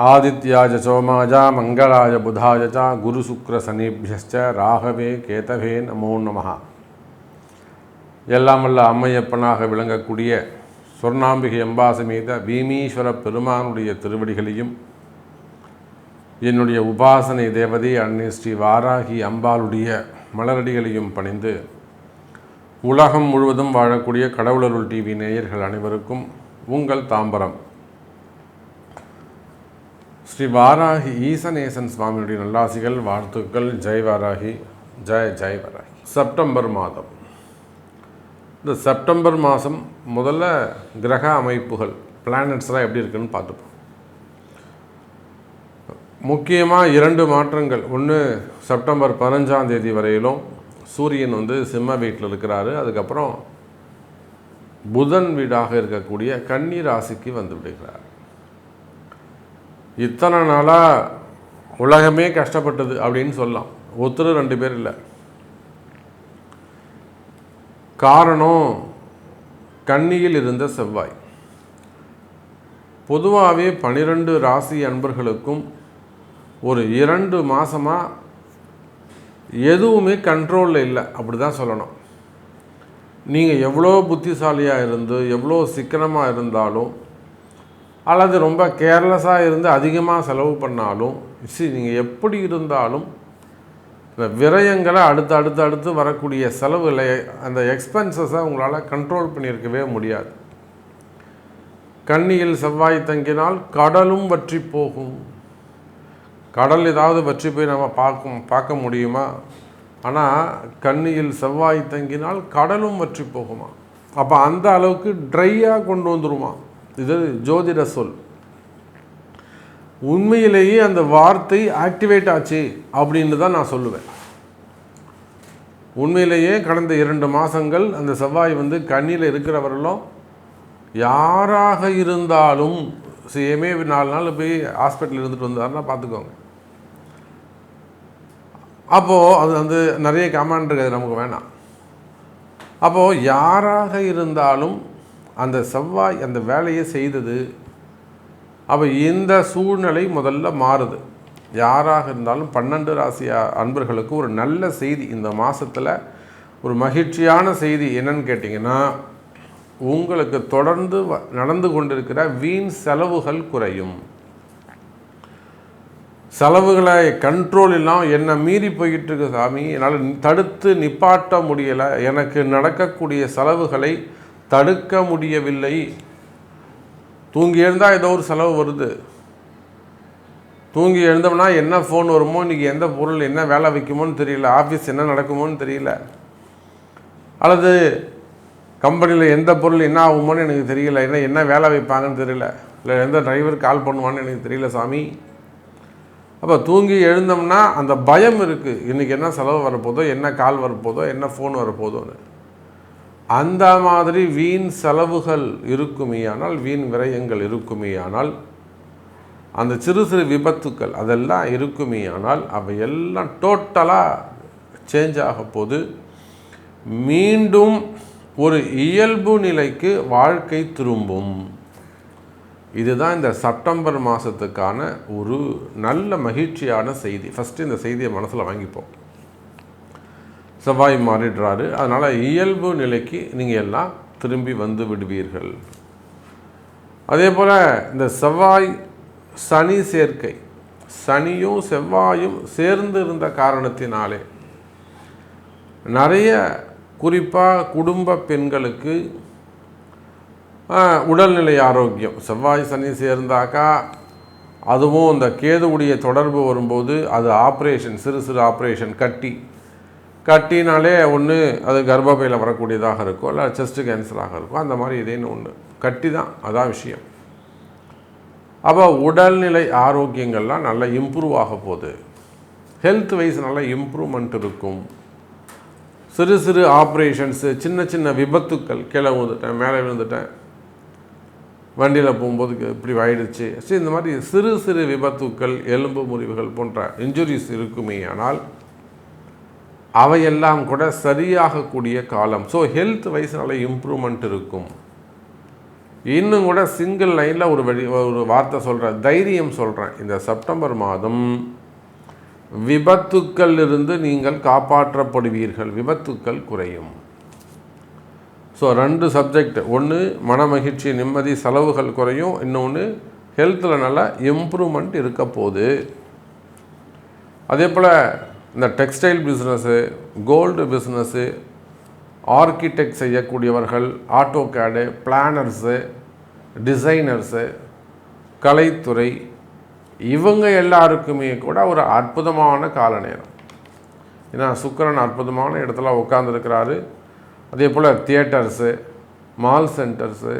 ஆதித்யாஜ சோமாஜா மங்களாய புதாய ச குரு சுக்ர சனிபியஸ்ச ராகவே கேதவே நமோ நமகா எல்லாம் வல்ல அம்மையப்பனாக விளங்கக்கூடிய சொர்ணாம்பிகை அம்பாசமேத பீமீஸ்வர பெருமானுடைய திருவடிகளையும் என்னுடைய உபாசனை தேவதை அன்னை ஸ்ரீ வாராகி அம்பாளுடைய மலரடிகளையும் பணிந்து உலகம் முழுவதும் வாழக்கூடிய கடவுளருள் டிவி நேயர்கள் அனைவருக்கும் உங்கள் தாம்பரம். ஸ்ரீ வாராகி ஈசநேசன் சுவாமியுடைய நல்லாசிகள் வாழ்த்துக்கள். ஜெய் வாராகி ஜெய் ஜெய் வாராகி. செப்டம்பர் மாதம். இந்த செப்டம்பர் மாதம் முதல்ல கிரக அமைப்புகள் பிளானட்ஸ்லாம் எப்படி இருக்குன்னு பார்த்துப்போம். முக்கியமாக இரண்டு மாற்றங்கள். ஒன்று செப்டம்பர் பதினஞ்சாம் தேதி வரையிலும் சூரியன் வந்து சிம்ம வீட்டில் இருக்கிறாரு. அதுக்கப்புறம் புதன் வீடாக இருக்கக்கூடிய கன்னி ராசிக்கு வந்து விடுகிறார். இத்தனை நாளாக உலகமே கஷ்டப்பட்டது அப்படின்னு சொல்லலாம். ஒருத்தர் ரெண்டு பேர் இல்லை. காரணம் கன்னியில் இருந்த செவ்வாய். பொதுவாகவே பனிரெண்டு ராசி அன்பர்களுக்கும் ஒரு இரண்டு மாதமாக எதுவுமே கண்ட்ரோலில் இல்லை. அப்படி தான் சொல்லணும். நீங்கள் எவ்வளோ புத்திசாலியாக இருந்து எவ்வளோ சிக்கனமாக இருந்தாலும் அல்லது ரொம்ப கேர்லெஸ்ஸாக இருந்து அதிகமாக செலவு பண்ணாலும் சி நீங்கள் எப்படி இருந்தாலும் இந்த விரயங்களை அடுத்து அடுத்து அடுத்து வரக்கூடிய செலவுகளை அந்த எக்ஸ்பென்சஸை உங்களால் கண்ட்ரோல் பண்ணியிருக்கவே முடியாது. கண்ணியில் செவ்வாய் தங்கினால் கடலும் வற்றி போகும். கடல் ஏதாவது வற்றி போய் நம்ம பார்க்கும் பார்க்க முடியுமா? ஆனால் கண்ணியில் செவ்வாய் தங்கினால் கடலும் வற்றி போகுமா? அப்போ அந்த அளவுக்கு ட்ரையாக கொண்டு வந்துருமா? இது ஜோதிட சொல். உண்மையிலேயே அந்த வார்த்தை ஆக்டிவேட் ஆச்சு அப்படின்னு தான் நான் சொல்லுவேன். உண்மையிலேயே கடந்த இரண்டு மாதங்கள் அந்த செவ்வாய் வந்து கண்ணியில் இருக்கிறவர்களும் யாராக இருந்தாலும் சேமே நாலு நாள் போய் ஹாஸ்பிட்டல் இருந்துட்டு வந்தாருன்னா பார்த்துக்கோங்க அப்போது அது வந்து நிறைய கமாண்ட் இருக்குது நமக்கு வேணாம். அப்போது யாராக இருந்தாலும் அந்த செவ்வாய் அந்த வேலையை செய்தது அப்போ இந்த சூழ்நிலை முதல்ல மாறுது. யாராக இருந்தாலும் பன்னெண்டு ராசி அன்பர்களுக்கு ஒரு நல்ல செய்தி. இந்த மாதத்தில் ஒரு மகிழ்ச்சியான செய்தி என்னன்னு கேட்டிங்கன்னா உங்களுக்கு தொடர்ந்து நடந்து கொண்டிருக்கிற வீண் செலவுகள் குறையும். செலவுகளை கண்ட்ரோல் இல்லாமல் என்னை மீறி போய்கிட்டு இருக்கு சாமி. என்னால் தடுத்து நிப்பாட்ட முடியலை. எனக்கு நடக்கக்கூடிய செலவுகளை தடுக்க முடியவில்லை. தூங்கி எழுந்தால் ஏதோ ஒரு செலவு வருது. தூங்கி எழுந்தோம்னா என்ன ஃபோன் வருமோ இன்றைக்கி எந்த பொருள் என்ன வேலை வைக்குமோன்னு தெரியல ஆஃபீஸ் என்ன நடக்குமோன்னு தெரியல. அல்லது கம்பெனியில் எந்த பொருள் என்ன ஆகுமோன்னு எனக்கு தெரியல என்ன என்ன வேலை வைப்பாங்கன்னு தெரியல இல்லை எந்த டிரைவர் கால் பண்ணுவான்னு எனக்கு தெரியல சாமி. அப்போ தூங்கி எழுந்தோம்னா அந்த பயம் இருக்குது இன்றைக்கி என்ன செலவு வரப்போதோ என்ன கால் வரப்போதோ என்ன ஃபோன் வரப்போதோன்னு. அந்த மாதிரி வீண் செலவுகள் இருக்குமேயானால் வீண் விரயங்கள் இருக்குமேயானால் அந்த சிறு சிறு விபத்துக்கள் அதெல்லாம் இருக்குமேயானால் அவை எல்லாம் டோட்டலாக சேஞ்ச் ஆக போது மீண்டும் ஒரு இயல்பு நிலைக்கு வாழ்க்கை திரும்பும். இதுதான் இந்த செப்டம்பர் மாதத்துக்கான ஒரு நல்ல மகிழ்ச்சியான செய்தி. ஃபஸ்ட்டு இந்த செய்தியை மனசில் வாங்கிப்போம். செவ்வாய் மாறிடுறாரு. அதனால் இயல்பு நிலைக்கு நீங்கள் எல்லாம் திரும்பி வந்து விடுவீர்கள். அதே போல் இந்த செவ்வாய் சனி சேர்க்கை சனியும் செவ்வாயும் சேர்ந்து இருந்த காரணத்தினாலே நிறைய குறிப்பாக குடும்ப பெண்களுக்கு உடல்நிலை ஆரோக்கியம். செவ்வாய் சனி சேர்ந்தாக்கா அதுவும் இந்த கேதுவுடைய தொடர்பு வரும்போது அது ஆப்ரேஷன் சிறு சிறு ஆப்ரேஷன் கட்டி கட்டினாலே ஒன்று அது கர்ப்பப்பையில் வரக்கூடியதாக இருக்கும் இல்லை செஸ்ட்டு கேன்சராக இருக்கும் அந்த மாதிரி இதேன்னு ஒன்று கட்டி தான் அதான் விஷயம். அப்போ உடல்நிலை ஆரோக்கியங்கள்லாம் நல்லா இம்ப்ரூவ் ஆக போகுது. ஹெல்த் வைஸ் நல்லா இம்ப்ரூவ்மெண்ட் இருக்கும். சிறு சிறு ஆப்ரேஷன்ஸு சின்ன சின்ன விபத்துக்கள் கீழே விழுந்துட்டேன் மேலே விழுந்துட்டேன். வண்டியில் போகும்போது இப்படி ஆயிடுச்சு. சரி இந்த மாதிரி சிறு சிறு விபத்துக்கள் எலும்பு முறிவுகள் போன்ற இன்ஜுரிஸ் இருக்குமே ஆனால் அவையெல்லாம் கூட சரியாகக்கூடிய காலம். ஸோ ஹெல்த் வைஸ் இம்ப்ரூவ்மெண்ட் இருக்கும். இன்னும் கூட சிங்கிள் லைனில் ஒரு வழி ஒரு வார்த்தை சொல்கிறேன் தைரியம் சொல்கிறேன் இந்த செப்டம்பர் மாதம் விபத்துக்கள் இருந்து நீங்கள் காப்பாற்றப்படுவீர்கள். விபத்துக்கள் குறையும். ஸோ ரெண்டு சப்ஜெக்ட் ஒன்று மன மகிழ்ச்சி நிம்மதி செலவுகள் குறையும். இன்னொன்று ஹெல்த்தில் நல்லா இம்ப்ரூவ்மெண்ட் இருக்க போகுது. அதே போல் இந்த textile business gold business architect செய்யக்கூடியவர்கள் ஆட்டோ கேடு பிளானர்ஸு டிசைனர்ஸு கலைத்துறை இவங்க எல்லாருக்குமே கூட ஒரு அற்புதமான கால நேரம் ஏன்னா சுக்கரன் அற்புதமான இடத்துல உட்காந்துருக்கிறாரு அதே போல் தியேட்டர்ஸு மால் சென்டர்ஸு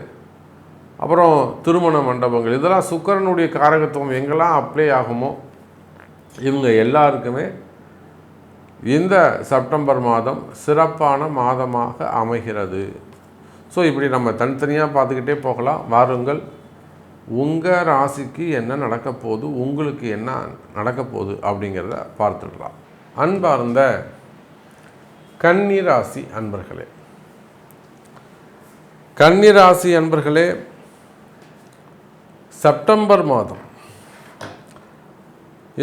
அப்புறம் திருமண மண்டபங்கள். இதெல்லாம் சுக்கரனுடைய காரகத்துவம் எங்கெல்லாம் அப்ளை ஆகுமோ இவங்க எல்லாருக்குமே இந்த செப்டம்பர் மாதம் சிறப்பான மாதமாக அமைகிறது. ஸோ இப்படி நம்ம தனித்தனியாக பார்த்துக்கிட்டே போகலாம். வாருங்கள் உங்கள் ராசிக்கு என்ன நடக்க போகுது உங்களுக்கு என்ன நடக்க போகுது அப்படிங்கிறத பார்த்துடலாம். அன்பார்ந்த கன்னிராசி அன்பர்களே கன்னிராசி அன்பர்களே செப்டம்பர் மாதம்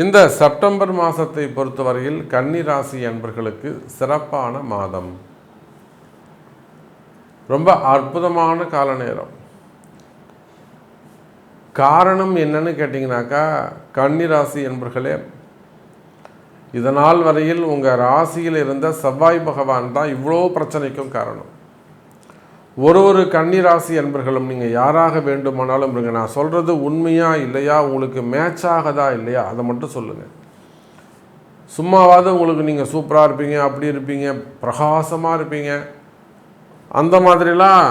இந்த செப்டம்பர் மாதத்தை பொறுத்தவரையில் கன்னிராசி அன்பர்களுக்கு சிறப்பான மாதம். ரொம்ப அற்புதமான கால நேரம். காரணம் என்னன்னு கேட்டிங்கனாக்கா கன்னிராசி என்பர்களே இதனால் வரையில் உங்கள் ராசியில் இருந்த செவ்வாய் பகவான் தான் இவ்வளோ பிரச்சனைக்கும் காரணம். ஒரு ஒரு கன்னிராசி அன்பர்களும் நீங்கள் யாராக வேண்டுமானாலும் இருங்க. நான் சொல்கிறது உண்மையா இல்லையா உங்களுக்கு மேட்ச் ஆகதா இல்லையா அதை மட்டும் சொல்லுங்கள் சும்மாவாவது உங்களுக்கு நீங்கள் சூப்பராக இருப்பீங்க அப்படி இருப்பீங்க பிரகாசமாக இருப்பீங்க. அந்த மாதிரிலாம்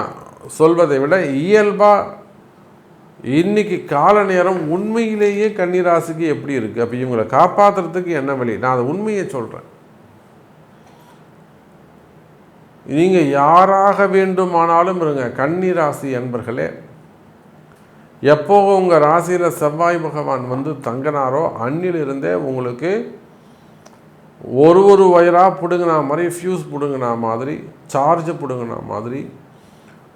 சொல்வதை விட இயல்பாக இன்னைக்கு கால நேரம் உண்மையிலேயே கன்னிராசிக்கு எப்படி இருக்குது அப்போ இவங்களை காப்பாற்றுறதுக்கு என்ன வழி? நான் அதை உண்மையை சொல்கிறேன் நீங்கள் யாராக வேண்டுமானாலும் இருங்க. கன்னிராசி அன்பர்களே எப்போ உங்கள் ராசியில் செவ்வாய் பகவான் வந்து தங்கினாரோ அன்னிலிருந்தே உங்களுக்கு ஒரு ஒரு வயராக பிடுங்கினா மாதிரி ஃபியூஸ் பிடுங்கினா மாதிரி சார்ஜ் பிடுங்கினா மாதிரி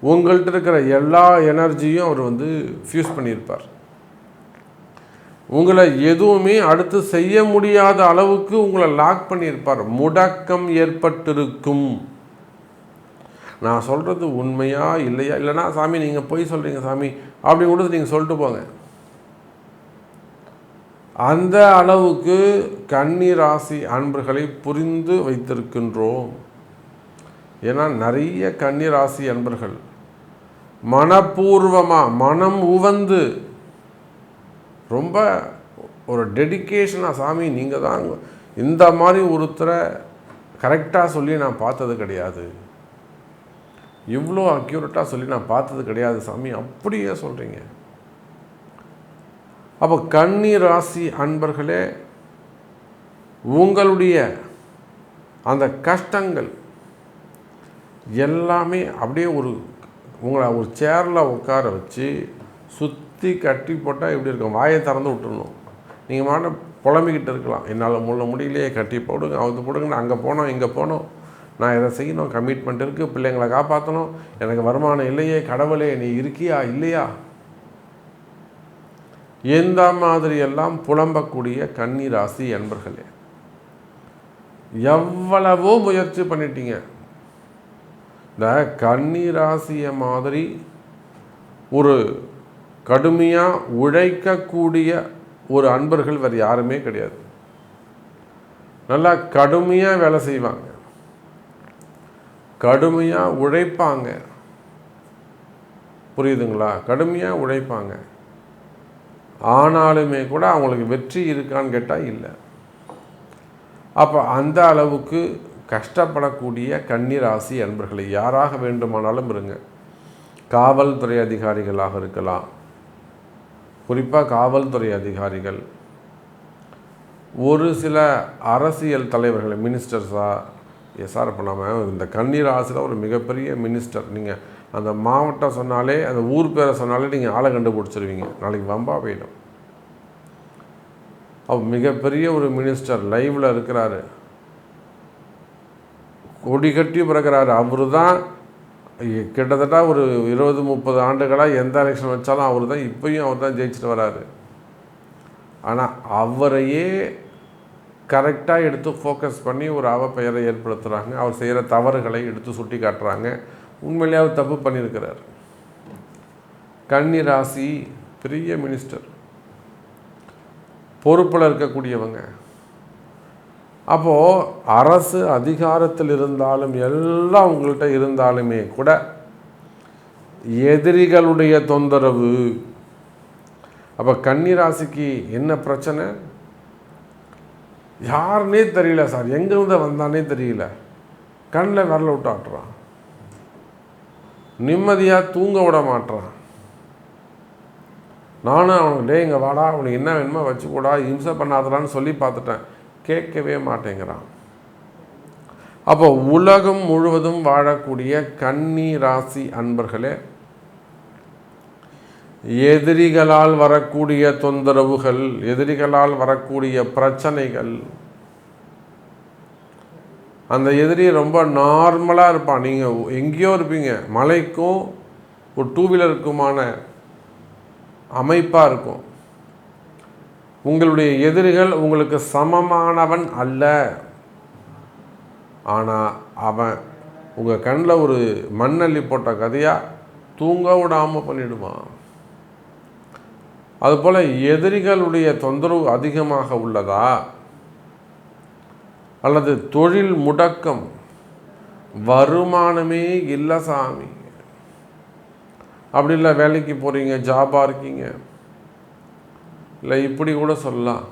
உங்கள்கிட்ட இருக்கிற எல்லா எனர்ஜியும் அவர் வந்து ஃபியூஸ் பண்ணியிருப்பார். உங்களை எதுவுமே அடுத்து செய்ய முடியாத அளவுக்கு உங்களை லாக் பண்ணியிருப்பார். முடக்கம் ஏற்பட்டிருக்கும். நான் சொல்கிறது உண்மையா இல்லையா? இல்லைனா சாமி நீங்கள் பொய் சொல்கிறீங்க சாமி. அப்படி கூட நீங்கள் சொல்லிட்டு போங்க. அந்த அளவுக்கு கன்னி ராசி அன்பர்களை புரிந்து வைத்திருக்கின்றோம். ஏன்னா நிறைய கன்னி ராசி அன்பர்கள் மனப்பூர்வமாக மனம் உவந்து ரொம்ப ஒரு டெடிக்கேஷனாக சாமி நீங்கள் தான் இந்த மாதிரி ஒருத்தரை கரெக்டாக சொல்லி நான் பார்த்தது கிடையாது. இவ்வளோ அக்யூரட்டாக சொல்லி நான் பார்த்தது கிடையாது சாமி. அப்படியே சொல்கிறீங்க அப்போ கன்னி ராசி அன்பர்களே உங்களுடைய அந்த கஷ்டங்கள் எல்லாமே அப்படியே ஒரு உங்களை ஒரு சேரில் உட்கார வச்சு சுற்றி கட்டி போட்டால் எப்படி இருக்கும்? வாயை திறந்து விட்டுருணும் நீங்கள் மாட்ட புலம்பிக்கிட்டு இருக்கலாம். என்னால் முள்ள முடியலையே கட்டி போடுங்க அவங்க போடுங்க அங்கே போனோம் இங்கே போனோம். நான் இதை செய்யணும் கமிட்மெண்ட் இருக்குது பிள்ளைங்களை காப்பாற்றணும் எனக்கு வருமானம் இல்லையே கடவுளே நீ இருக்கியா இல்லையா? எந்த மாதிரியெல்லாம் புலம்பக்கூடிய கன்னி ராசி என்பர்களே எவ்வளவோ முயற்சி பண்ணிட்டீங்க. இந்த கன்னி ராசியை மாதிரி ஒரு கடுமையாக உழைக்கக்கூடிய ஒரு அன்பர்கள் வேறு யாருமே கிடையாது. நல்லா கடுமையாக வேலை செய்வாங்க. கடுமையாக உழைப்பாங்க. புரியுதுங்களா? கடுமையாக உழைப்பாங்க. ஆனாலுமே கூட அவங்களுக்கு வெற்றி இருக்கான்னு கேட்டால் இல்லை. அப்போ அந்த அளவுக்கு கஷ்டப்படக்கூடிய கன்னிராசி அன்பர்களை யாராக வேண்டுமானாலும் இருங்க. காவல்துறை அதிகாரிகளாக இருக்கலாம். குறிப்பாக காவல்துறை அதிகாரிகள். ஒரு சில அரசியல் தலைவர்கள் மினிஸ்டர்ஸாக எஸ்ஆர் பண்ணாமல் இந்த கண்ணீர் ஆசிரியர் ஒரு மிகப்பெரிய மினிஸ்டர் நீங்கள் அந்த மாவட்டம் சொன்னாலே அந்த ஊர் பேரை சொன்னாலே நீங்கள் ஆளை கண்டுபிடிச்சிருவீங்க. நாளைக்கு வம்பா போயிடும். அவர் மிகப்பெரிய ஒரு மினிஸ்டர் லைவில் இருக்கிறாரு. கொடி கட்டி பிறக்கிறாரு. அவர் தான் கிட்டத்தட்ட ஒரு இருபது முப்பது ஆண்டுகளாக எந்த எலெக்ஷன் வச்சாலும் அவர் தான் இப்பயும் அவர் தான் ஜெயிச்சுட்டு வராரு. ஆனால் அவரையே கரெக்டாக எடுத்து ஃபோக்கஸ் பண்ணி ஒரு அவ பெயரை ஏற்படுத்துகிறாங்க அவர் செய்கிற தவறுகளை எடுத்து சுட்டி காட்டுறாங்க உண்மையிலேயே அவர் தப்பு பண்ணியிருக்கிறார். கன்னி ராசி பெரிய மினிஸ்டர் பொறுப்பில் இருக்கக்கூடியவங்க. அப்போது அரசு அதிகாரத்தில் இருந்தாலும் எல்லாம் உங்கள்கிட்ட இருந்தாலுமே கூட எதிரிகளுடைய தொந்தரவு. அப்போ கன்னிராசிக்கு என்ன பிரச்சனை? யாருன்னே தெரியல சார். எங்கேருந்து வந்தானே தெரியல. கண்ணில் விரல விட்டு ஆட்டுறான் நிம்மதியாக தூங்க விட மாட்டுறான். நானும் அவனுக்கு டே இங்கே வாடா அவனுக்கு என்ன வேணுமோ வச்சுக்கூடா இம்சை பண்ணாதடான்னு சொல்லி பார்த்துட்டேன். கேட்கவே மாட்டேங்கிறான். அப்போ உலகம் முழுவதும் வாழக்கூடிய கன்னி ராசி அன்பர்களே எதிரிகளால் வரக்கூடிய தொந்தரவுகள் எதிரிகளால் வரக்கூடிய பிரச்சனைகள். அந்த எதிரி ரொம்ப நார்மலாக இருப்பான் நீங்கள் எங்கேயோ இருப்பீங்க. மலைக்கும் ஒரு டூ வீலருக்குமான அமைப்பாக இருக்கும். உங்களுடைய எதிரிகள் உங்களுக்கு சமமானவன் அல்ல. ஆனால் அவன் உங்கள் கண்ணில் ஒரு மண்ணள்ளி போட்ட கதையாக தூங்க விடாமல் பண்ணிவிடுவான் அதுபோல் எதிரிகளுடைய தொந்தரவு அதிகமாக உள்ளதா? அல்லது தொழில் முடக்கம் வருமானமே இல்லை சாமி. அப்படி இல்லை வேலைக்கு போகிறீங்க ஜாபாக இருக்கீங்க. இல்லை இப்படி கூட சொல்லலாம்.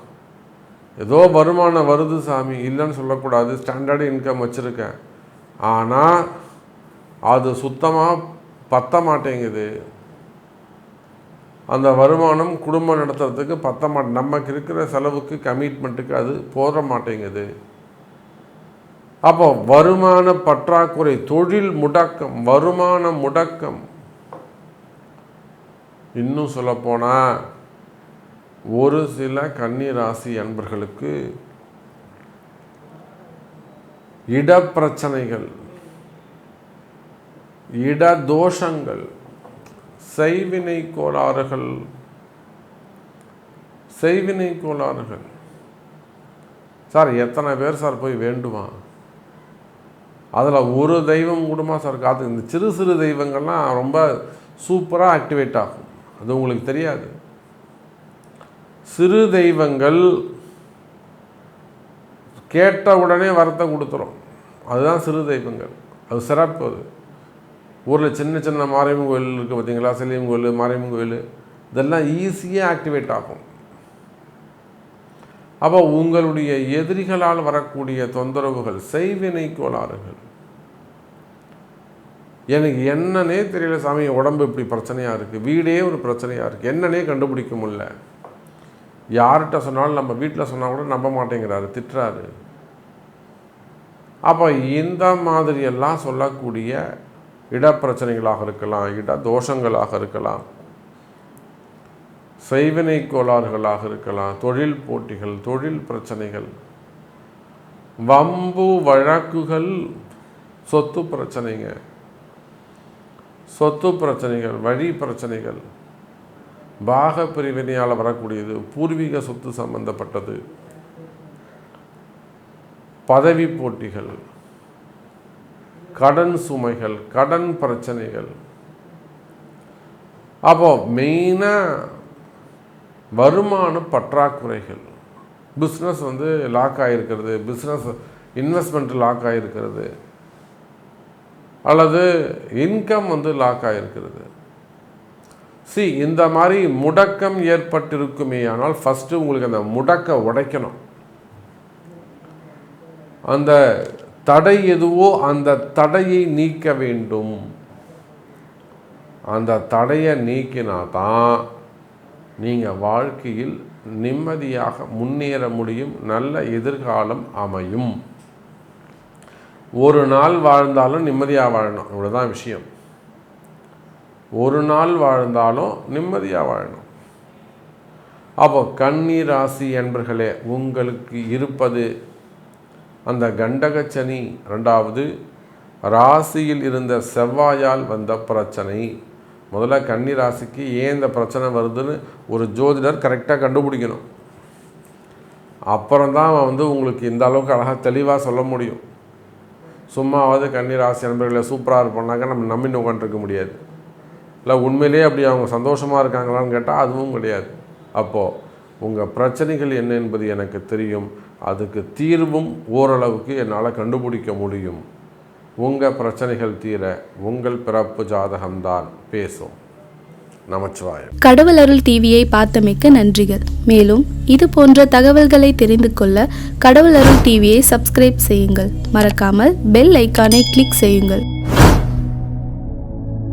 ஏதோ வருமானம் வருது சாமி இல்லைன்னு சொல்லக்கூடாது. ஸ்டாண்டர்டு இன்கம் வச்சுருக்கேன். ஆனால் அது சுத்தமாக பத்த மாட்டேங்குது. அந்த வருமானம் குடும்பம் நடத்துறதுக்கு பத்த மாட்டே நமக்கு இருக்கிற செலவுக்கு கமிட்மெண்ட்டுக்கு அது போத மாட்டேங்குது. அப்போ வருமான பற்றாக்குறை தொழில் முடக்கம் வருமான முடக்கம். இன்னும் சொல்லப்போனால் ஒரு சில கன்னிராசி அன்பர்களுக்கு இடப்பிரச்சனைகள் இடதோஷங்கள் செய்வினை கோளாறுகள் செய்வினை கோளாறுகள். சார் எத்தனை பேர் சார் போய் வேண்டுமா அதில் ஒரு தெய்வம் கூடமா சார் காத்து இந்த சிறு சிறு தெய்வங்கள்லாம் ரொம்ப சூப்பராக ஆக்டிவேட் ஆகும். அது உங்களுக்கு தெரியாது. சிறு தெய்வங்கள் கேட்ட உடனே வரத்தை கொடுத்துரும். அதுதான் சிறு தெய்வங்கள். அது சிறப்பு அது. ஊரில் சின்ன சின்ன மாரியம்மன் கோயில் இருக்குது பார்த்தீங்களா செல்லியம் கோயில் மாரியம்மன் கோயில் இதெல்லாம் ஈஸியாக ஆக்டிவேட் ஆகும். அப்போ உங்களுடைய எதிரிகளால் வரக்கூடிய தொந்தரவுகள் செய்வினை கோளாறுகள். எனக்கு என்னன்னே தெரியல சாமி உடம்பு இப்படி பிரச்சனையாக இருக்குது வீடே ஒரு பிரச்சனையாக இருக்குது என்னன்னே கண்டுபிடிக்க முடியல. யார்கிட்ட சொன்னாலும் நம்ம வீட்டில் சொன்னால் கூட நம்ப மாட்டேங்கிறாரு திட்டுறாரு. அப்போ இந்த மாதிரியெல்லாம் சொல்லக்கூடிய இடப்பிரச்சனைகளாக இருக்கலாம் இட தோஷங்களாக இருக்கலாம் செய்வினை கோளாறுகளாக இருக்கலாம் தொழில் போட்டிகள் தொழில் பிரச்சனைகள் வம்பு வழக்குகள் சொத்து பிரச்சனைங்க. சொத்து பிரச்சனைகள் வழி பிரச்சனைகள் பாக பிரிவினையால் வரக்கூடியது பூர்வீக சொத்து சம்பந்தப்பட்டது பதவி போட்டிகள் கடன் சுமைகள் கடன் பிரச்சனைகள். அப்போ மெயினாக வருமான பற்றாக்குறைகள். பிஸ்னஸ் வந்து லாக் ஆகிருக்கிறது பிஸ்னஸ் இன்வெஸ்ட்மெண்ட் லாக் ஆகிருக்கிறது அல்லது இன்கம் வந்து லாக் ஆகிருக்கிறது சி இந்த மாதிரி முடக்கம் ஏற்பட்டிருக்குமே ஆனால் ஃபஸ்ட்டு உங்களுக்கு அந்த முடக்க உடைக்கணும். அந்த தடை எதுவோ அந்த தடையை நீக்க வேண்டும். அந்த தடையை நீக்கினா தான் நீங்கள் வாழ்க்கையில் நிம்மதியாக முன்னேற முடியும் நல்ல எதிர்காலம் அமையும். ஒரு நாள் வாழ்ந்தாலும் நிம்மதியாக வாழணும் இவ்வளோதான் விஷயம். ஒரு நாள் வாழ்ந்தாலும் நிம்மதியாக வாழணும். அப்போ கன்னி ராசி என்பர்களே உங்களுக்கு இருப்பது அந்த கண்டகச்சனி ரெண்டாவது ராசியில் இருந்த செவ்வாயால் வந்த பிரச்சனை. முதல்ல கன்னி ராசிக்கு ஏன் இந்த பிரச்சனை வருதுன்னு ஒரு ஜோதிடர் கரெக்டாக கண்டுபிடிக்கணும். அப்புறம் தான் வந்து உங்களுக்கு இந்த அளவுக்கு அழகாக தெளிவாக சொல்ல முடியும். சும்மாவது கன்னி ராசி நண்பர்களை சூப்பராக இருப்போம்னாக்கா நம்ம நம்பின்னு உட்காந்துருக்க முடியாது. இல்லை உண்மையிலேயே அப்படி அவங்க சந்தோஷமாக இருக்காங்களான்னு கேட்டால் அதுவும் கிடையாது. அப்போது உங்கள் பிரச்சனைகள் என்ன என்பது எனக்கு தெரியும். அதுக்கு தீர்வும் ஓரளவுக்கு என்னால் கண்டுபிடிக்க முடியும். உங்கள் பிரச்சனைகள் தீர உங்கள் பிறப்பு ஜாதகம்தான். பேசும் நமச்சிவாயம். கடவுள் அருள் டிவியை பார்த்தமைக்க நன்றிகள். மேலும் இது போன்ற தகவல்களை தெரிந்து கொள்ள கடவுள் அருள் டிவியை சப்ஸ்கிரைப் செய்யுங்கள். மறக்காமல் பெல் ஐக்கானை கிளிக் செய்யுங்கள்.